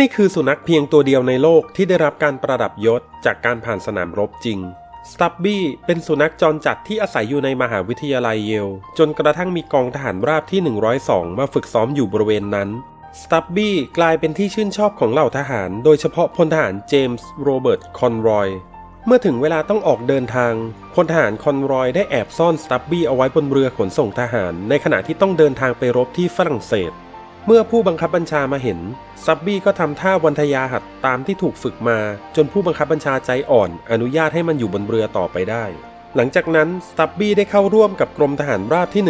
นี่คือสุนัขเพียงตัวเดียวในโลกที่ได้รับการประดับยศจากการผ่านสนามรบจริงสตับบี้เป็นสุนัขจรจัดที่อาศัยอยู่ในมหาวิทยาลัยเยล จนกระทั่งมีกองทหารราบที่ 102 มาฝึกซ้อมอยู่บริเวณนั้นสตับบี้กลายเป็นที่ชื่นชอบของเหล่าทหาร โดยเฉพาะพลทหารเจมส์โรเบิร์ตคอนรอยเมื่อถึงเวลาต้องออกเดินทางพลทหารคอนรอยได้แอบซ่อนสตับบี้เอาไว้บนเรือขนส่งทหาร ในขณะที่ต้องเดินทางไปรบที่ฝรั่งเศส เมื่อผู้บังคับบัญชามาเห็น ซับบี้ก็ทำท่าวันทยาหัดตามที่ถูกฝึกมา จนผู้บังคับบัญชาใจอ่อนอนุญาตให้มันอยู่บนเรือต่อไปได้ หลังจากนั้นซับบี้ได้เข้าร่วมกับกรมทหารราบที่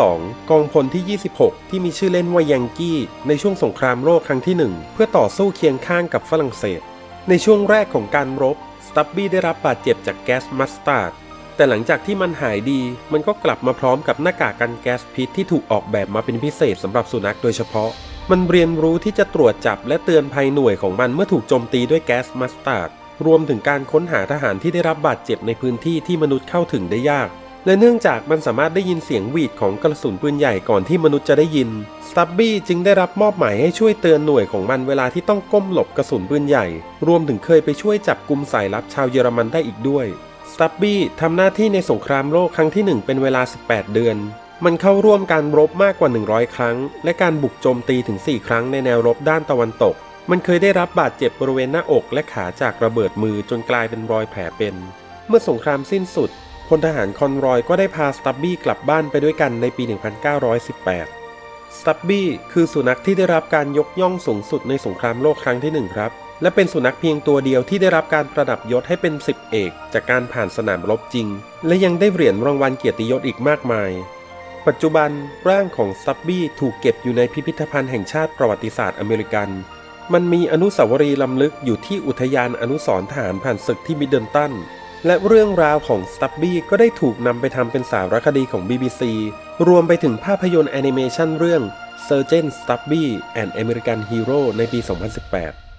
102 กองพลที่ 26 ที่มีชื่อเล่นว่ายังกี้ ในช่วงสงครามโลกครั้งที่ 1 เพื่อต่อสู้เคียงข้างกับฝรั่งเศส ในช่วงแรกของการรบ สตับบี้ได้รับบาดเจ็บจากแก๊สมัสตาร์ด แต่หลังจากที่มันหายดี มันก็กลับมาพร้อมกับหน้ากากกันแก๊สพิษที่ถูกออกแบบมาเป็นพิเศษสำหรับสุนัขโดยเฉพาะ มันเรียนรู้ที่จะตรวจจับและเตือนภัยหน่วยของมันเมื่อถูกโจมตีด้วยแก๊สมัสตาร์ด รวมถึงการค้นหาทหารที่ได้รับบาดเจ็บในพื้นที่ที่มนุษย์เข้าถึงได้ยาก และเนื่องจากมันสามารถได้ยินเสียงหวีดของกระสุนปืนใหญ่ก่อนที่มนุษย์จะได้ยิน สตับบี้จึงได้รับมอบหมายให้ช่วยเตือนหน่วยของมันเวลาที่ต้องก้มหลบกระสุนปืนใหญ่ รวมถึงเคยไปช่วยจับกลุ่มสายลับชาวเยอรมันได้อีกด้วย สตับบี้ทำหน้าที่ในสงครามโลกครั้งที่ 1 เป็นเวลา 18 เดือน มันเข้าร่วมการรบมากกว่า 100 ครั้ง และการบุกโจมตีถึง 4 ครั้งในแนวรบด้านตะวันตก มันเคยได้รับบาดเจ็บบริเวณหน้าอกและขาจากระเบิดมือจนกลายเป็นรอยแผลเป็น เมื่อสงครามสิ้นสุดพลทหารคอนรอยก็ได้พาสตับบี้กลับบ้านไปด้วยกันในปี 1918 สตับบี้คือสุนัขที่ได้รับการยกย่องสูงสุดในสงครามโลกครั้งที่หนึ่งครับ และเป็นสุนัขเพียงตัวเดียวที่ได้รับการประดับยศให้เป็นสิบเอก จากการผ่านสนามรบจริง และยังได้เหรียญรางวัลเกียรติยศอีกมากมาย ปัจจุบันร่างของสตับบี้ถูกเก็บอยู่ในพิพิธภัณฑ์แห่งชาติประวัติศาสตร์อเมริกัน มันมีอนุสาวรีย์ล้ำลึกอยู่ที่อุทยานอนุสรณ์ทหารผ่านศึกที่มิดเดิลตันและเรื่องราวของสตับบี้ก็ได้ถูกนำไปทำเป็นสารคดีของ BBC รวมไปถึงภาพยนตร์แอนิเมชันเรื่อง Sergeant Stubby and American Hero ในปี 2018